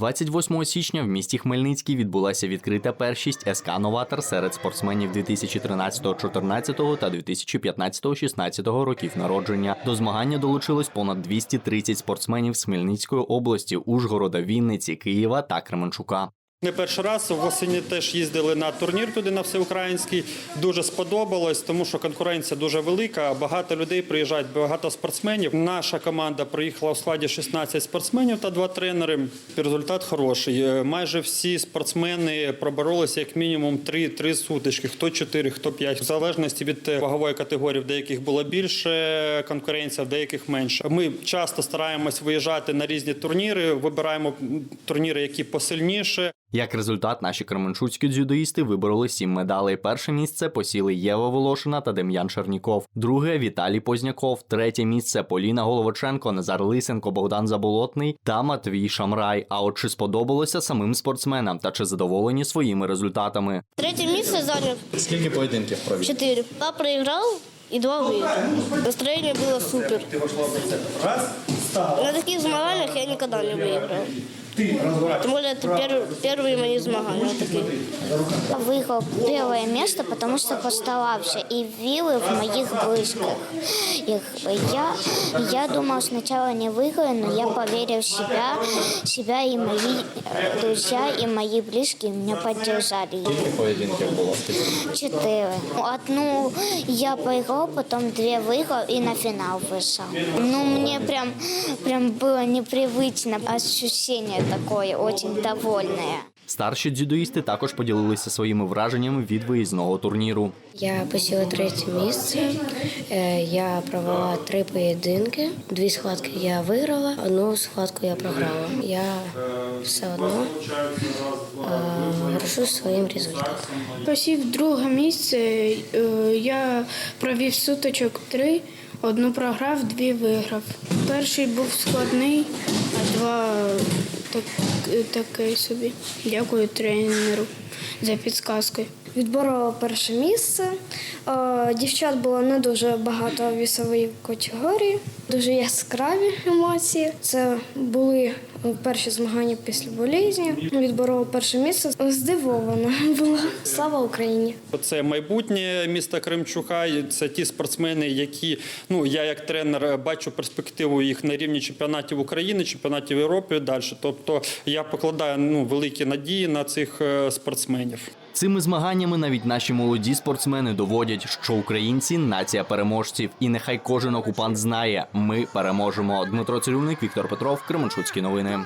28 січня в місті Хмельницький відбулася відкрита першість СК Новатор серед спортсменів 2013-14 та 2015-16 років народження. До змагання долучилось понад 230 спортсменів з Хмельницької області, Ужгорода, Вінниці, Києва та Кременчука. Не перший раз восені теж їздили на турнір туди на всеукраїнський. Дуже сподобалось, тому що конкуренція дуже велика. Багато людей приїжджають, багато спортсменів. Наша команда приїхала у складі 16 спортсменів та два тренери. Результат хороший. Е, Майже всі спортсмени проборолися як мінімум 3-3 сутички. Хто 4, хто 5. В залежності від е, вагової категорії, в деяких було більше конкуренція, в деяких менше. Ми часто стараємось виїжджати на різні турніри. Вибираємо турніри, які посильніше. Як результат, наші кременчуцькі дзюдоїсти вибороли сім медалей. Перше місце посіли Єва Волошина та Дем'ян Черніков. Друге Віталій Позняков. Третє місце Поліна Головоченко, Назар Лисенко, Богдан Заболотний та Матвій Шамрай. А от чи сподобалося самим спортсменам та чи задоволені своїми результатами? Третье место занял Скільки поєдинків провів? четыре. Два проиграл и два выиграл. Настроение было супер. На таких змаганиях я никогда не выиграл. Тем более это пер- первые мои змагания такие. Выиграл первое место, потому что постарался и вилы в моих близких. Их. Я, я думал сначала не выиграю, но я поверил в себя, себя и мои э, друзья, и мои близкие меня поддержали. Скільки поєдинків було? Четыре. Одну я проиграл, потом две выиграл и на финал вышел. Ну, мне прям, прям было непривычно. Ощущение такое, очень довольное. Старші дзюдоїсти також поділилися своїми враженнями від виїзного турніру. Я посіла третє місце. Е, Я провела три поєдинки. Дві схватки я виграла, одну схватку я програла. Я все одно е, горжусь своїм результатом. Посів друге місце. Е, Я провів суточок три, одну програв, дві виграв. Перший був складний, а два так, такий собі. Дякую тренеру за підсказки. Відборола перше місце. Е, Дівчат було не дуже багато вісової категорії, дуже яскраві емоції. Це були перші змагання після болізні. Відборола перше місце. Здивована була. Слава Україні! Це майбутнє міста Кремчука. Це ті спортсмени, які ну я як тренер бачу перспективу їх на рівні чемпіонатів України, чемпіонатів Європи далі. Тобто я покладаю ну великі надії на цих е, спортсменів. Цими змаганнями навіть наші молоді спортсмени доводять, що українці нація переможців, і нехай кожен окупант знає, ми переможемо. Дмитро Цирюльник, Віктор Петров, Кременчуцькі новини.